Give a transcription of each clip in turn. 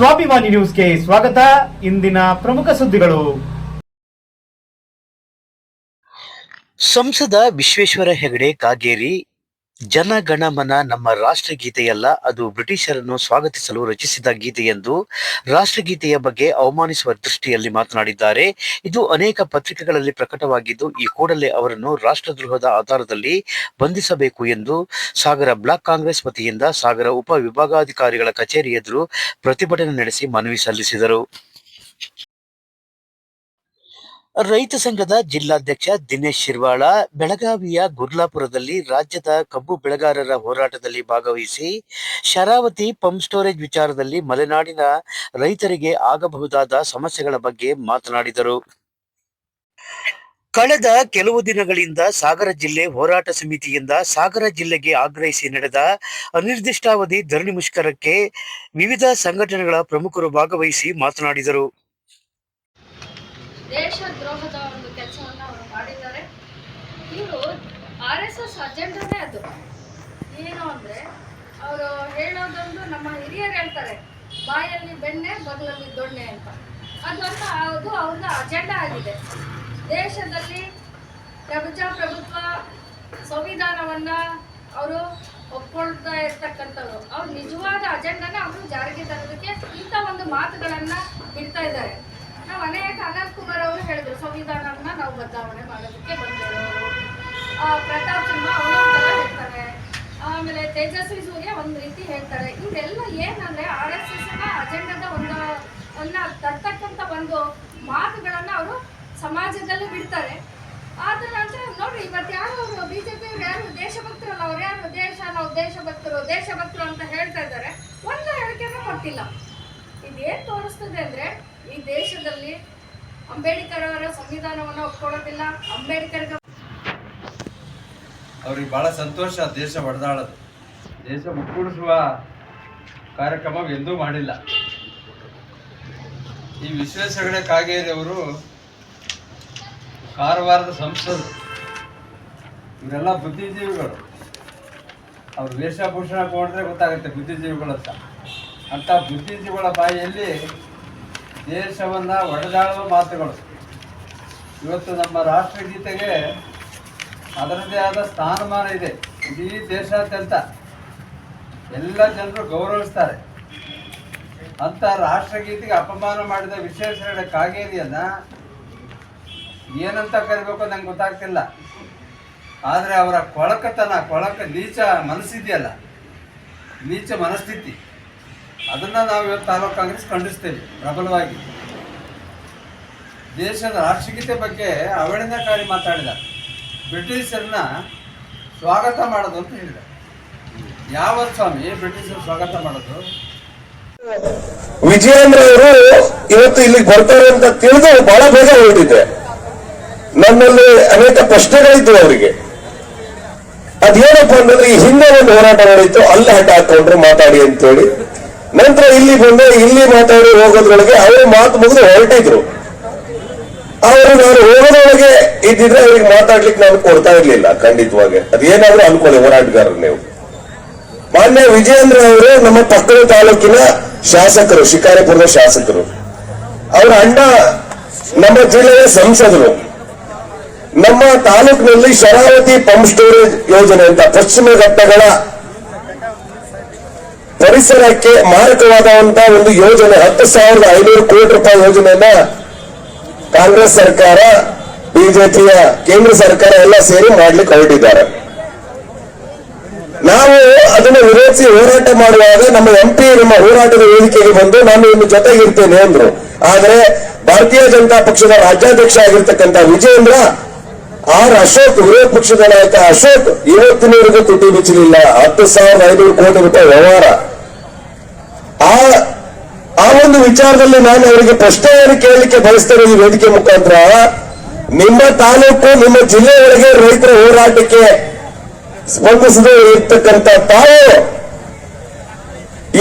ಸ್ವಾಭಿಮಾನಿ ನ್ಯೂಸ್ಗೆ ಸ್ವಾಗತ. ಇಂದಿನ ಪ್ರಮುಖ ಸುದ್ದಿಗಳು. ಸಂಸದ ವಿಶ್ವೇಶ್ವರ ಹೆಗಡೆ ಕಾಗೇರಿ ಜನಗಣಮನ ನಮ್ಮ ರಾಷ್ಟ್ರಗೀತೆಯಲ್ಲ, ಅದು ಬ್ರಿಟಿಷರನ್ನು ಸ್ವಾಗತಿಸಲು ರಚಿಸಿದ ಗೀತೆ ಎಂದು ರಾಷ್ಟ್ರಗೀತೆಯ ಬಗ್ಗೆ ಅವಮಾನಿಸುವ ದೃಷ್ಟಿಯಲ್ಲಿ ಮಾತನಾಡಿದ್ದಾರೆ. ಇದು ಅನೇಕ ಪತ್ರಿಕೆಗಳಲ್ಲಿ ಪ್ರಕಟವಾಗಿದ್ದು, ಈ ಕೂಡಲೇ ಅವರನ್ನು ರಾಷ್ಟ್ರದ್ರೋಹದ ಆಧಾರದಲ್ಲಿ ಬಂಧಿಸಬೇಕು ಎಂದು ಸಾಗರ ಬ್ಲಾಕ್ ಕಾಂಗ್ರೆಸ್ ವತಿಯಿಂದ ಸಾಗರ ಉಪ ವಿಭಾಗಾಧಿಕಾರಿಗಳ ಕಚೇರಿ ಎದುರು ಪ್ರತಿಭಟನೆ ನಡೆಸಿ ಮನವಿ ಸಲ್ಲಿಸಿದರು. ರೈತ ಸಂಘದ ಜಿಲ್ಲಾಧ್ಯಕ್ಷ ದಿನೇಶ್ ಶಿರ್ವಾಳ ಬೆಳಗಾವಿಯ ಗುರ್ಲಾಪುರದಲ್ಲಿ ರಾಜ್ಯದ ಕಬ್ಬು ಬೆಳೆಗಾರರ ಹೋರಾಟದಲ್ಲಿ ಭಾಗವಹಿಸಿ ಶರಾವತಿ ಪಂಪ್ ಸ್ಟೋರೇಜ್ ವಿಚಾರದಲ್ಲಿ ಮಲೆನಾಡಿನ ರೈತರಿಗೆ ಆಗಬಹುದಾದ ಸಮಸ್ಯೆಗಳ ಬಗ್ಗೆ ಮಾತನಾಡಿದರು. ಕಳೆದ ಕೆಲವು ದಿನಗಳಿಂದ ಸಾಗರ ಜಿಲ್ಲೆ ಹೋರಾಟ ಸಮಿತಿಯಿಂದ ಸಾಗರ ಜಿಲ್ಲೆಗೆ ಆಗ್ರಹಿಸಿ ನಡೆದ ಅನಿರ್ದಿಷ್ಟಾವಧಿ ಧರಣಿ ಮುಷ್ಕರಕ್ಕೆ ವಿವಿಧ ಸಂಘಟನೆಗಳ ಪ್ರಮುಖರು ಭಾಗವಹಿಸಿ ಮಾತನಾಡಿದರು. ದೇಶದ್ರೋಹದ ಒಂದು ಕೆಲಸವನ್ನು ಅವರು ಮಾಡಿದ್ದಾರೆ. ಇವರು ಆರ್ ಎಸ್ ಎಸ್ ಅಜೆಂಡಾನೇ ಅದು. ಏನು ಅಂದರೆ, ಅವರು ಹೇಳೋದೊಂದು ನಮ್ಮ ಹಿರಿಯರು ಹೇಳ್ತಾರೆ, ಬಾಯಲ್ಲಿ ಬೆಣ್ಣೆ, ಬಗಲಲ್ಲಿ ದೊಣ್ಣೆ ಅಂತ. ಅದೊಂದು ಅದು ಅವ್ರದ್ದು ಅಜೆಂಡಾ ಆಗಿದೆ. ದೇಶದಲ್ಲಿ ಪ್ರಜಾಪ್ರಭುತ್ವ ಸಂವಿಧಾನವನ್ನು ಅವರು ಒಪ್ಕೊಳ್ತಾ ಇರ್ತಕ್ಕಂಥವ್ರು. ಅವ್ರು ನಿಜವಾದ ಅಜೆಂಡಾನ ಅವರು ಜಾರಿಗೆ ತರೋದಕ್ಕೆ ಇಂಥ ಒಂದು ಮಾತುಗಳನ್ನು ಬಿಡ್ತಾ ಇದ್ದಾರೆ. ನಾವು ಅನೇಕ ಅನಂತ್ ಕುಮಾರ್ ಅವರು ಹೇಳಿದ್ರು, ಸಂವಿಧಾನವನ್ನ ನಾವು ಬದಲಾವಣೆ ಮಾಡೋದಕ್ಕೆ ಬಂದಿರೋರು. ಪ್ರತಾಪ್ ಸಿಂಹ ಅವರು ಹೇಳ್ತಾರೆ. ಆಮೇಲೆ ತೇಜಸ್ವಿ ಸೂರ್ಯ ಒಂದು ರೀತಿ ಹೇಳ್ತಾರೆ. ಇದೆಲ್ಲ ಏನಂದ್ರೆ ಆರ್ ಎಸ್ ಎಸ್ ಅಜೆಂಡದ ಒಂದು ತರ್ತಕ್ಕಂಥ ಒಂದು ಮಾತುಗಳನ್ನ ಅವರು ಸಮಾಜದಲ್ಲಿ ಬಿಡ್ತಾರೆ. ಆದ ನಂತರ ನೋಡ್ರಿ ಇವತ್ತು ಯಾರು ಅವರು ಅವ್ರು ಯಾರು ದೇಶಭಕ್ತರಲ್ಲ, ಅವ್ರು ಯಾರು ದೇಶ, ನಾವು ದೇಶಭಕ್ತರು ದೇಶಭಕ್ತರು ಅಂತ ಹೇಳ್ತಾ ಇದ್ದಾರೆ. ಒಂದು ಹೇಳಿಕೆನೂ ಕೊಟ್ಟಿಲ್ಲ. ಇದೇನ್ ತೋರಿಸ್ತದೆ ಅಂದ್ರೆ ಈ ದೇಶದಲ್ಲಿ ಅಂಬೇಡ್ಕರ್ ಅವರ ಸಂವಿಧಾನವನ್ನು ಒಪ್ಕೊಳ್ಳೋದಿಲ್ಲ. ಅಂಬೇಡ್ಕರ್ ಅವ್ರಿಗೆ ಬಹಳ ಸಂತೋಷ ದೇಶ ಹೊಡೆದಾಳದು. ದೇಶ ಮುಕ್ಕೂಡಿಸುವ ಕಾರ್ಯಕ್ರಮ ಎಂದೂ ಮಾಡಿಲ್ಲ. ಈ ವಿಶ್ವೇಶ್ವರ ಕಾಗೇರಿಯವರು ಕಾರವಾರದ ಸಂಸದರು. ಇವರೆಲ್ಲ ಬುದ್ಧಿಜೀವಿಗಳು. ಅವ್ರ ವೇಷಭೂಷಣ ಕೊಂಡ್ರೆ ಗೊತ್ತಾಗುತ್ತೆ ಬುದ್ಧಿಜೀವಿಗಳು ಅಂತ ಅಂಥ ಬುದ್ಧಿಜೀವಿಗಳ ಬಾಯಿಯಲ್ಲಿ ದೇಶವನ್ನು ಒಡೆದಾಡುವ ಮಾತುಗಳು. ಇವತ್ತು ನಮ್ಮ ರಾಷ್ಟ್ರಗೀತೆಗೆ ಅದರದೇ ಆದ ಸ್ಥಾನಮಾನ ಇದೆ. ಇಡೀ ದೇಶಾದ್ಯಂತ ಎಲ್ಲ ಜನರು ಗೌರವಿಸ್ತಾರೆ. ಅಂತ ರಾಷ್ಟ್ರಗೀತೆಗೆ ಅಪಮಾನ ಮಾಡಿದ ವಿಶ್ವೇಶ್ವರಯ್ಯ ಕಾಗೇರಿಯನ್ನ ಏನಂತ ಕರಿಬೇಕು ನಂಗೆ ಗೊತ್ತಾಗ್ತಿಲ್ಲ. ಆದರೆ ಅವರ ಕೊಳಕತನ, ಕೊಳಕ ನೀಚ ಮನಸ್ಸಿದೆಯಲ್ಲ. ನೀಚ ಮನಸ್ಥಿತಿ. ಅದನ್ನ ನಾವು ಇವತ್ತು ತಾಲೂಕು ಕಾಂಗ್ರೆಸ್ ಖಂಡಿಸ್ತೇವೆ, ಪ್ರಬಲವಾಗಿ. ದೇಶದ ರಾಷ್ಟ್ರಗೀತೆ ಬಗ್ಗೆ ಅವಹೇಳನಕಾರಿ ಮಾತಾಡಿದ. ಬ್ರಿಟಿಷರನ್ನ ಸ್ವಾಗತ ಮಾಡೋದು ಅಂತ ಹೇಳಿದ. ಯಾವ ಸ್ವಾಮಿ ಬ್ರಿಟಿಷರು ಸ್ವಾಗತ ಮಾಡೋದು? ವಿಜಯೇಂದ್ರ ಅವರು ಇವತ್ತು ಇಲ್ಲಿಗೆ ಬರ್ತಾರೆ ಅಂತ ತಿಳಿದು ಬಹಳ ಬೇಗ ಹೊರಟಿದೆ ನನ್ನಲ್ಲಿ ಅನೇಕ ಪ್ರಶ್ನೆಗಳಿದ್ವು ಅವರಿಗೆ. ಅದೇನಪ್ಪ ಅಂತಂದ್ರೆ ಈ ಹಿಂದೆ ಒಂದು ಹೋರಾಟ ನಡೀತು ಅಲ್ಲಿ ಹಠ ಹಾಕೊಂಡ್ರು ಮಾತಾಡಿ ಅಂತೇಳಿ. ನಂತರ ಇಲ್ಲಿ ಬಂದು ಇಲ್ಲಿ ಮಾತಾಡಿ ಹೋಗೋದ್ರೊಳಗೆ ಅವರು ಮಾತು ಮುಗಿದು ಹೊರಟಿದ್ರು. ಅವರು ನಾನು ಹೋಗೋದ್ರೊಳಗೆ ಇದ್ದಿದ್ರೆ ಅವ್ರಿಗೆ ಮಾತಾಡ್ಲಿಕ್ಕೆ ನಾನು ಕೊಡ್ತಾ ಇರ್ಲಿಲ್ಲ, ಖಂಡಿತವಾಗಿ. ಅದೇನಾದ್ರೂ ಅನ್ಕೊಳ್ಳಿ ಹೋರಾಟಗಾರರು ನೀವು. ಮಾನ್ಯ ವಿಜಯೇಂದ್ರ ಅವರು ನಮ್ಮ ಪಕ್ಕದ ತಾಲೂಕಿನ ಶಾಸಕರು, ಶಿಕಾರಿಪುರದ ಶಾಸಕರು. ಅವರ ಅಣ್ಣ ನಮ್ಮ ಜಿಲ್ಲೆಯ ಸಂಸದರು. ನಮ್ಮ ತಾಲೂಕಿನಲ್ಲಿ ಶರಾವತಿ ಪಂಪ್ ಸ್ಟೋರೇಜ್ ಯೋಜನೆ ಅಂತ ಪಶ್ಚಿಮ ಘಟ್ಟಗಳ ಪರಿಸರಕ್ಕೆ ಮಾರಕವಾದಂತ ಒಂದು ಯೋಜನೆ, ಹತ್ತು ಸಾವಿರದ ಐನೂರು ಕೋಟಿ ರೂಪಾಯಿ ಯೋಜನೆಯನ್ನ ಕಾಂಗ್ರೆಸ್ ಸರ್ಕಾರ, ಬಿಜೆಪಿಯ ಕೇಂದ್ರ ಸರ್ಕಾರ ಎಲ್ಲ ಸೇರಿ ಮಾಡ್ಲಿಕ್ಕೆ ಹೊರಟಿದ್ದಾರೆ. ನಾವು ಅದನ್ನ ವಿರೋಧಿಸಿ ಹೋರಾಟ ಮಾಡುವಾಗ ನಮ್ಮ ಎಂಪಿ ನಮ್ಮ ಹೋರಾಟದ ವೇದಿಕೆಗೆ ಬಂದು ನಾನು ನಿಮ್ಮ ಜೊತೆಗಿರ್ತೇನೆ ಅಂದ್ರು. ಆದ್ರೆ ಭಾರತೀಯ ಜನತಾ ಪಕ್ಷದ ರಾಜ್ಯಾಧ್ಯಕ್ಷ ಆಗಿರ್ತಕ್ಕಂಥ ವಿಜೇಂದ್ರ, ಆರ್ ಅಶೋಕ್, ವಿರೋಧ ಪಕ್ಷದ ನಾಯಕ ಅಶೋಕ್, ಇವತ್ತಿನವರೆಗೂ ತುಟಿ ಬಿಚ್ಚಲಿಲ್ಲ. ಹತ್ತು ಸಾವಿರದ ಐನೂರು ಕೋಟಿ ರೂಪಾಯಿ ವ್ಯವಹಾರ ಆ ಆ ಒಂದು ವಿಚಾರದಲ್ಲಿ ನಾನು ಅವರಿಗೆ ಪ್ರಶ್ನೆಯನ್ನು ಕೇಳಲಿಕ್ಕೆ ಬಯಸ್ತೇನೆ, ಈ ವೇದಿಕೆ ಮುಖಾಂತರ. ನಿಮ್ಮ ತಾಲೂಕು, ನಿಮ್ಮ ಜಿಲ್ಲೆಯೊಳಗೆ ರೈತರ ಹೋರಾಟಕ್ಕೆ ಸ್ಪಂದಿಸದೆ ಇರ್ತಕ್ಕಂಥ ತಾವು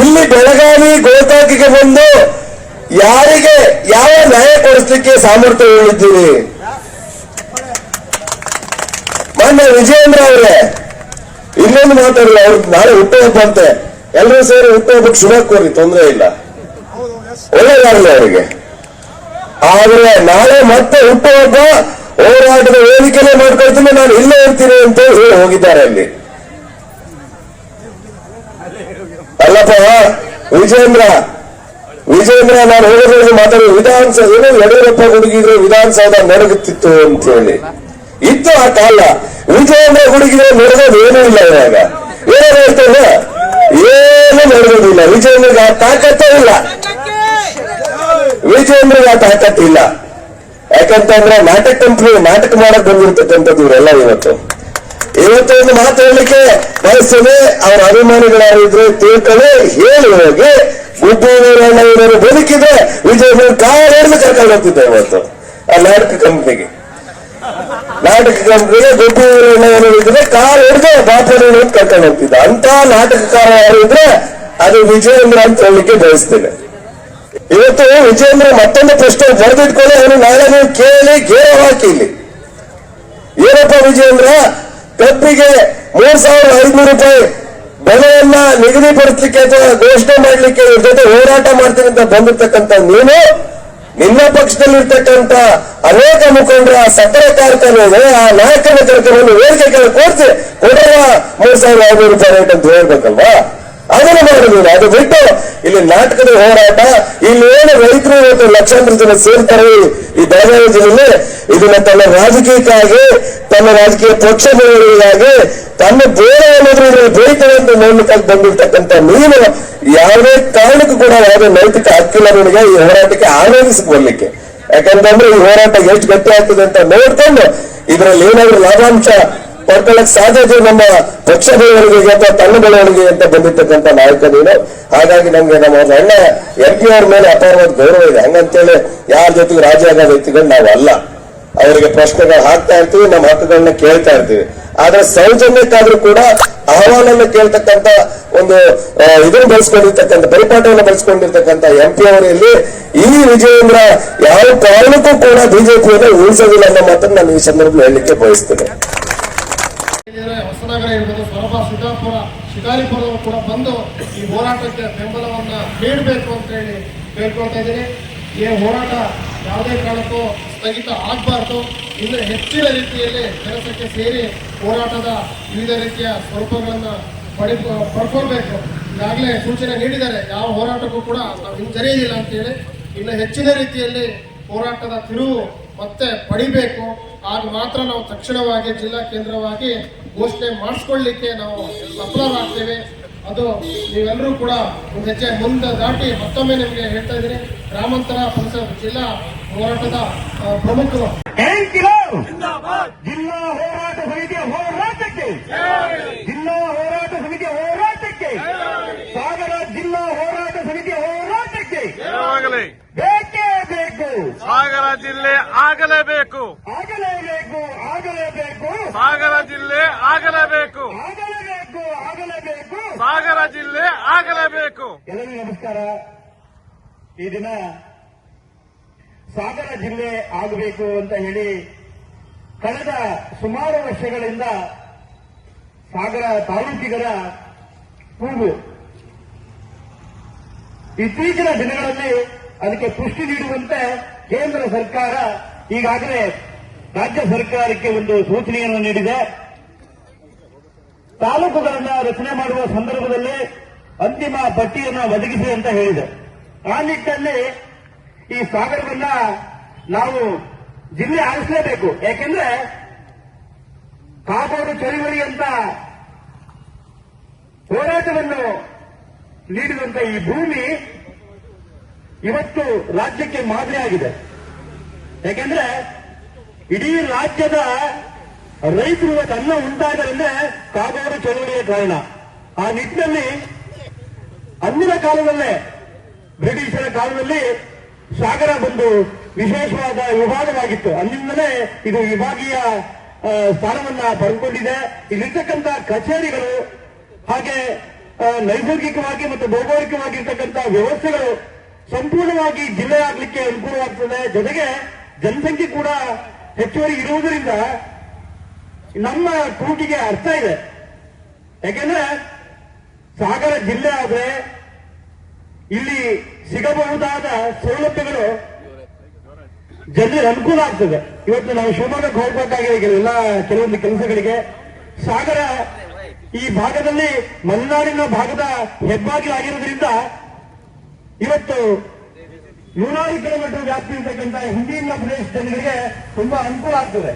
ಇಲ್ಲಿ ಬೆಳಗಾವಿ, ಗೋಕಾಕಿಗೆ ಬಂದು ಯಾರಿಗೆ ಯಾವ ನ್ಯಾಯ ಕೊಡಿಸ್ಲಿಕ್ಕೆ ಸಾಮರ್ಥ್ಯ ಹೇಳಿದ್ದೀರಿ ಮಾನ್ಯ ವಿಜಯೇಂದ್ರ ಅವರೇ, ಇನ್ನೊಂದು ಮಾತಾಡಿಲ್ಲ ಅವ್ರು ನಾಳೆ ಹುಟ್ಟುಹಬ್ಬ ಅಂತೆ. ಎಲ್ಲರೂ ಸೇರಿ ಹುಟ್ಟುಹಬ್ಬಕ್ಕೆ ಶುಭ ಕೋರಿ, ತೊಂದರೆ ಇಲ್ಲ. ಒಳ್ಳೆಯದಾಗಲಿ ಅವರಿಗೆ. ಆದರೆ ನಾಳೆ ಮತ್ತೆ ಹುಟ್ಟುವಾಗ ಹೋರಾಟದ ವೇದಿಕೆನೇ ಮಾಡ್ಕೊಳ್ತೀನಿ ನಾನು ಇಲ್ಲೇ ಇರ್ತೀನಿ ಅಂತ ಹೇಳಿ ಹೋಗಿದ್ದಾರೆ ಅಲ್ಲಿ. ಅಲ್ಲಪ್ಪ ವಿಜೇಂದ್ರ ವಿಜೇಂದ್ರ ನಾನು ಹೋಗೋದ್ರಲ್ಲಿ ಮಾತಾಡಿ ವಿಧಾನಸಭೆ ಏನು ಯಡಿಯೂರಪ್ಪ ಹುಡುಗಿದ್ರೆ ವಿಧಾನಸೌಧ ನಡಗುತ್ತಿತ್ತು ಅಂತ ಹೇಳಿ. ಇತ್ತು ಆ ಕಾಲ. ವಿಜೇಂದ್ರ ಹುಡುಗಿದ್ರೆ ನಡೆದೋದು ಏನೂ ಇಲ್ಲ ಇವಾಗ. ಏನು ಹೇಳ್ತೇವೆ ಏನು ನಡೆದೋದಿಲ್ಲ ವಿಜೇಂದ್ರಗೆ ಆ ತಾಕತ್ತೇ ಇಲ್ಲ. ವಿಜೇಂದ್ರಗೆ ಆ ಯಾಕಂತ ಯಾಕಂತಂದ್ರೆ ನಾಟಕ ಕಂಪ್ನಿ ನಾಟಕ ಮಾಡಕ್ ಬಂದಿರ್ತಕ್ಕಂಥದ್ದು ಇವರೆಲ್ಲ ಇವತ್ತು. ಇವತ್ತು ಒಂದು ಮಾತು ಹೇಳಲಿಕ್ಕೆ ಬಯಸ್ತೇನೆ ಅವರ ಅಭಿಮಾನಿಗಳಾರಿದ್ರೆ ತಿಳ್ಕೊಳ್ಳಿ, ಹೇಳಿ ಹೋಗಿ. ಉದ್ಯೋಗ ಬದುಕಿದೆ ವಿಜಯಪುರ ಹಿಡಿದು ಕರ್ಕೊಂಡು ಹೋಗ್ತಿದ್ದೆ ಇವತ್ತು, ಆ ನಾಟಕ ಕಂಪ್ನಿಗೆ. ನಾಟಕ ಕಂಪ್ನಿಗೆ ಗುಡ್ಡೂರಣ್ಣವರು ಇದ್ರೆ ಕಾರ್ ಹಿಡಿದು ಅಂತ ಕರ್ಕೊಂಡು ಹೋಗ್ತಿದ್ದ ಅಂತ ನಾಟಕಕಾರ ಯಾರು ಇದ್ರೆ ಅದು ವಿಜಯೇಂದ್ರ ಅಂತ ಹೇಳಲಿಕ್ಕೆ ಬಯಸ್ತೇನೆ. ಇವತ್ತು ವಿಜಯೇಂದ್ರ ಮತ್ತೊಂದು ಪ್ರಶ್ನೆ ಬರೆದಿಟ್ಕೊಳ್ಳಿ ಅವನು ನಾಳೆ ನೀವು ಕೇಳಿ ಗೇರ ಹಾಕಿ ಇಲ್ಲಿ. ಏನಪ್ಪ ವಿಜಯೇಂದ್ರ? ಕಬ್ಬಿಗೆ ಮೂರ್ ಸಾವಿರದ ಐದ್ನೂರು ರೂಪಾಯಿ ಬೆಲೆಯನ್ನ ನಿಗದಿಪಡಿಸಲಿಕ್ಕೆ ಅಥವಾ ಘೋಷಣೆ ಮಾಡಲಿಕ್ಕೆ ಇವ್ರ ಜೊತೆ ಹೋರಾಟ ಮಾಡ್ತೀನಿ ಅಂತ ಬಂದಿರ್ತಕ್ಕಂಥ ನೀನು, ನಿನ್ನ ಪಕ್ಷದಲ್ಲಿರ್ತಕ್ಕಂಥ ಅನೇಕ ಮುಖಂಡರ, ಸಕ್ಕರೆ ಕಾರ್ಖಾನೆ ಆ ನಾಯಕನ ಕರ್ಕೊಂಡು ವೇದಿಕೆ ಕೊಡ್ತೀವಿ ಕೊಡೋಣ, ಮೂರ್ ಸಾವಿರದ ಐನೂರು ರೂಪಾಯಿ ರೇಟ್ ಅಂತ ಹೇಳ್ಬೇಕಲ್ವಾ? ಅದನ್ನು ಮಾಡಿದ್ರು ಅದು ಬಿಟ್ಟು ಇಲ್ಲಿ ನಾಟಕದ ಹೋರಾಟ, ಇಲ್ಲಿ ಏನು ರೈತರು ಇವತ್ತು ಲಕ್ಷಾಂತರ ಜನ ಸೇರ್ತಾರೆ ಈ- ಬೆಳಗಾವಿ ಜಿಲ್ಲೆಯಲ್ಲಿ ಇದನ್ನ ತನ್ನ ರಾಜಕೀಯಕ್ಕಾಗಿ, ತನ್ನ ರಾಜಕೀಯ ಪಕ್ಷ ಬೆಳವಣಿಗೆಗಾಗಿ ತನ್ನ ಬೇರೆ ಏನಾದ್ರೂ ಇದ್ರಲ್ಲಿ ಎಂದು ಅಂತ ನೋಡ್ಲಿಕ್ಕಾಗಿ ಬಂದಿರ್ತಕ್ಕಂಥ ನೀನು ಯಾವುದೇ ಕಾರಣಕ್ಕೂ ಕೂಡ ಯಾವುದೇ ನೈತಿಕ ಹಕ್ಕಿಲ್ಲ ನನಗೆ ಈ ಹೋರಾಟಕ್ಕೆ ಆನಂದಿಸಕ್ ಬರ್ಲಿಕ್ಕೆ. ಯಾಕಂತಂದ್ರೆ ಈ ಹೋರಾಟ ಎಷ್ಟು ಗಟ್ಟಿ ಆಗ್ತದೆ ಅಂತ ನೋಡ್ಕೊಂಡು ಇದರಲ್ಲಿ ಏನಾದ್ರೂ ಲಾಭಾಂಶ ಪಡ್ಕೊಳ್ಳಕ್ ಸಾಧ್ಯತೆ ನಮ್ಮ ಪಕ್ಷ ಬೆಳವಣಿಗೆಗೆ ಅಥವಾ ತನ್ನ ಬೆಳವಣಿಗೆ ಅಂತ ಬಂದಿರ್ತಕ್ಕಂಥ ನಾಯಕ ನೀನು ಹಾಗಾಗಿ ನಮ್ಗೆ ನಮ್ಮ ಅಣ್ಣ ಎಂ ಪಿ ಅವ್ರ ಮೇಲೆ ಅಪಾರವಾದ ಗೌರವ ಇದೆ. ಹಂಗಂತೇಳಿ ಯಾರ ಜೊತೆಗೆ ರಾಜಿ ವ್ಯಕ್ತಿಗಳು ನಾವು ಅಲ್ಲ. ಅವರಿಗೆ ಪ್ರಶ್ನೆಗಳು ಹಾಕ್ತಾ ಇರ್ತೀವಿ, ನಮ್ಮ ಹಕ್ಕುಗಳನ್ನ ಕೇಳ್ತಾ ಇರ್ತೀವಿ. ಆದ್ರೆ ಸೌಜನ್ಯಕ್ಕಾದ್ರೂ ಕೂಡ ಅಹವಾಲನ್ನು ಕೇಳ್ತಕ್ಕಂತ ಒಂದು ಇದನ್ನ ಬಳಸ್ಕೊಂಡಿರ್ತಕ್ಕಂಥ, ಪರಿಪಾಠವನ್ನು ಬಳಸ್ಕೊಂಡಿರ್ತಕ್ಕಂಥ ಎಂ ಪಿ ಅವರಲ್ಲಿ ಈ ವಿಜಯೇಂದ್ರ ಯಾವ ಕಾರಣಕ್ಕೂ ಕೂಡ ಬಿಜೆಪಿಯನ್ನು ಉಳಿಸೋದಿಲ್ಲ ಅನ್ನೋ ಮಾತನ್ನು ನಾನು ಈ ಸಂದರ್ಭದಲ್ಲಿ ಹೇಳಲಿಕ್ಕೆ ಬಯಸ್ತೇನೆ. ಹೊಸನಗರ ಇರ್ಬೋದು, ಸೊರಬ, ಸಿದ್ದಾಪುರ ಶಿಕಾರಿಪುರದವರು ಕೂಡ ಬಂದು ಈ ಹೋರಾಟಕ್ಕೆ ಬೆಂಬಲವನ್ನ ನೀಡಬೇಕು ಅಂತ ಹೇಳಿ ಕೇಳ್ಕೊಳ್ತಾ ಇದ್ದೀನಿ. ಈ ಹೋರಾಟ ಯಾವುದೇ ಕಾರಣಕ್ಕೂ ಸ್ಥಗಿತ ಆಗಬಾರ್ದು. ಇನ್ನು ಹೆಚ್ಚಿನ ರೀತಿಯಲ್ಲಿ ಕೆಲಸಕ್ಕೆ ಸೇರಿ ಹೋರಾಟದ ವಿವಿಧ ರೀತಿಯ ಸ್ವರೂಪಗಳನ್ನ ಪಡಿ ಪಡ್ಕೊಳ್ಬೇಕು. ಈಗಾಗಲೇ ಸೂಚನೆ ನೀಡಿದ್ದಾರೆ, ಯಾವ ಹೋರಾಟಕ್ಕೂ ಕೂಡ ನಾವು ಹಿಂಜರಿಯೋದಿಲ್ಲ ಅಂತೇಳಿ ಇನ್ನು ಹೆಚ್ಚಿನ ರೀತಿಯಲ್ಲಿ ಹೋರಾಟದ ತಿರುವು ಮತ್ತೆ ಪಡಿಬೇಕು. ಆಗ ಮಾತ್ರ ನಾವು ತಕ್ಷಣವಾಗಿ ಜಿಲ್ಲಾ ಕೇಂದ್ರವಾಗಿ ಘೋಷಣೆ ಮಾಡಿಸ್ಕೊಳ್ಳಿಕ್ಕೆ ನಾವು ಸಫಲರಾಗ್ತೇವೆ. ಅದು ನೀವೆಲ್ಲರೂ ಕೂಡ ಒಂದು ಹೆಜ್ಜೆ ಮುಂದೆ ದಾಟಿ ಮತ್ತೊಮ್ಮೆ ನಿಮಗೆ ಹೇಳ್ತಾ ಇದ್ದೀನಿ ಗ್ರಾಮಾಂತರ ಪರಿಸರ ಜಿಲ್ಲಾ ಹೋರಾಟದ ಪ್ರಮುಖರು. ಜಿಲ್ಲಾ ಹೋರಾಟ ಸಮಿತಿಯ ಹೋರಾಟಕ್ಕೆ ಜಿಲ್ಲಾ ಹೋರಾಟ ಸಮಿತಿಯ ಹೋರಾಟಕ್ಕೆ ಸಾಗರ ಜಿಲ್ಲಾ ಹೋರಾಟ ಸಮಿತಿಯ ಹೋರಾಟಕ್ಕೆ ಆಗಲಿ ಬೇಕೇ ಬೇಕು ಸಾಗರ ಜಿಲ್ಲೆ ಆಗಲೇಬೇಕು. ಆಗಲೇಬೇಕು ಆಗಲೇಬೇಕು. ಸಾಗರ ಜಿಲ್ಲೆ ಆಗಲೇಬೇಕು. ಆಗಲೇಬೇಕು ಆಗಲೇಬೇಕು. ಸಾಗರ ಜಿಲ್ಲೆ ಆಗಲೇಬೇಕು. ಎಲ್ಲರಿಗೂ ನಮಸ್ಕಾರ. ಈ ದಿನ ಸಾಗರ ಜಿಲ್ಲೆ ಆಗಬೇಕು ಅಂತ ಹೇಳಿ ಕಳೆದ ಸುಮಾರು ವರ್ಷಗಳಿಂದ ಸಾಗರ ತಾಲೂಕಿಗರ ಕೂಗು. ಇತ್ತೀಚಿನ ದಿನಗಳಲ್ಲಿ ಅದಕ್ಕೆ ಪುಷ್ಟಿ ನೀಡುವಂತೆ ಕೇಂದ್ರ ಸರ್ಕಾರ ಈಗಾಗಲೇ ರಾಜ್ಯ ಸರ್ಕಾರಕ್ಕೆ ಒಂದು ಸೂಚನೆಯನ್ನು ನೀಡಿದೆ. ತಾಲೂಕುಗಳನ್ನು ರಚನೆ ಮಾಡುವ ಸಂದರ್ಭದಲ್ಲಿ ಅಂತಿಮ ಪಟ್ಟಿಯನ್ನು ಒದಗಿಸಿ ಅಂತ ಹೇಳಿದೆ. ಆ ನಿಟ್ಟಿನಲ್ಲಿ ಈ ಸಾಗರವನ್ನ ನಾವು ಜಿಲ್ಲೆ ಆರಿಸಲೇಬೇಕು. ಯಾಕೆಂದ್ರೆ ಕಾಗೋಡು ಚಳುವಳಿ ಅಂತ ಹೋರಾಟವನ್ನು ನೀಡಿದಂತ ಈ ಭೂಮಿ ಇವತ್ತು ರಾಜ್ಯಕ್ಕೆ ಮಾದರಿಯಾಗಿದೆ ಯಾಕೆಂದ್ರೆ ಇಡೀ ರಾಜ್ಯದ ರೈತರು ಇವತ್ತು ಅನ್ನ ಉಂಟಾಗದಂದ್ರೆ ಕಾಗೋಡು ಚಳುವಳಿಯ ಕಾರಣ. ಆ ನಿಟ್ಟಿನಲ್ಲಿ ಅಂದಿನ ಕಾಲದಲ್ಲೇ, ಬ್ರಿಟಿಷರ ಕಾಲದಲ್ಲಿ ಸಾಗರ ಒಂದು ವಿಶೇಷವಾದ ವಿಭಾಗವಾಗಿತ್ತು. ಅಂದಿನಿಂದಲೇ ಇದು ವಿಭಾಗೀಯ ಸ್ಥಾನವನ್ನ ಪಡೆದುಕೊಂಡಿದೆ ಇಲ್ಲಿರ್ತಕ್ಕಂಥ ಕಚೇರಿಗಳು ಹಾಗೆ ನೈಸರ್ಗಿಕವಾಗಿ ಮತ್ತು ಭೌಗೋಳಿಕವಾಗಿರ್ತಕ್ಕಂಥ ವ್ಯವಸ್ಥೆಗಳು ಸಂಪೂರ್ಣವಾಗಿ ಜಿಲ್ಲೆ ಆಗ್ಲಿಕ್ಕೆ ಅನುಕೂಲವಾಗ್ತದೆ ಜೊತೆಗೆ ಜನಸಂಖ್ಯೆ ಕೂಡ ಹೆಚ್ಚುವರಿ ಇರುವುದರಿಂದ ನಮ್ಮ ಕೂಟಿಗೆ ಅರ್ಥ ಇದೆ. ಯಾಕೆಂದ್ರೆ ಸಾಗರ ಜಿಲ್ಲೆ ಆದ್ರೆ ಇಲ್ಲಿ ಸಿಗಬಹುದಾದ ಸೌಲಭ್ಯಗಳು ಜನರಿಗೆ ಅನುಕೂಲ ಆಗ್ತದೆ. ಇವತ್ತು ನಾವು ಶಿವಮೊಗ್ಗಕ್ಕೆ ಹೋಗ್ಬೇಕಾಗಿದೆ ಎಲ್ಲ ಕೆಲವೊಂದು ಕೆಲಸಗಳಿಗೆ. ಸಾಗರ ಈ ಭಾಗದಲ್ಲಿ ಮಲೆನಾಡಿನ ಭಾಗದ ಹೆಬ್ಬಾಗಿಲಾಗಿರೋದ್ರಿಂದ ಇವತ್ತು ನೂರಾರು ಕಿಲೋಮೀಟರ್ ವ್ಯಾಪ್ತಿ ಇರ್ತಕ್ಕಂಥ ಹಿಂದಿನ ಪ್ರದೇಶ ಜನರಿಗೆ ತುಂಬಾ ಅನುಕೂಲ ಆಗ್ತದೆ.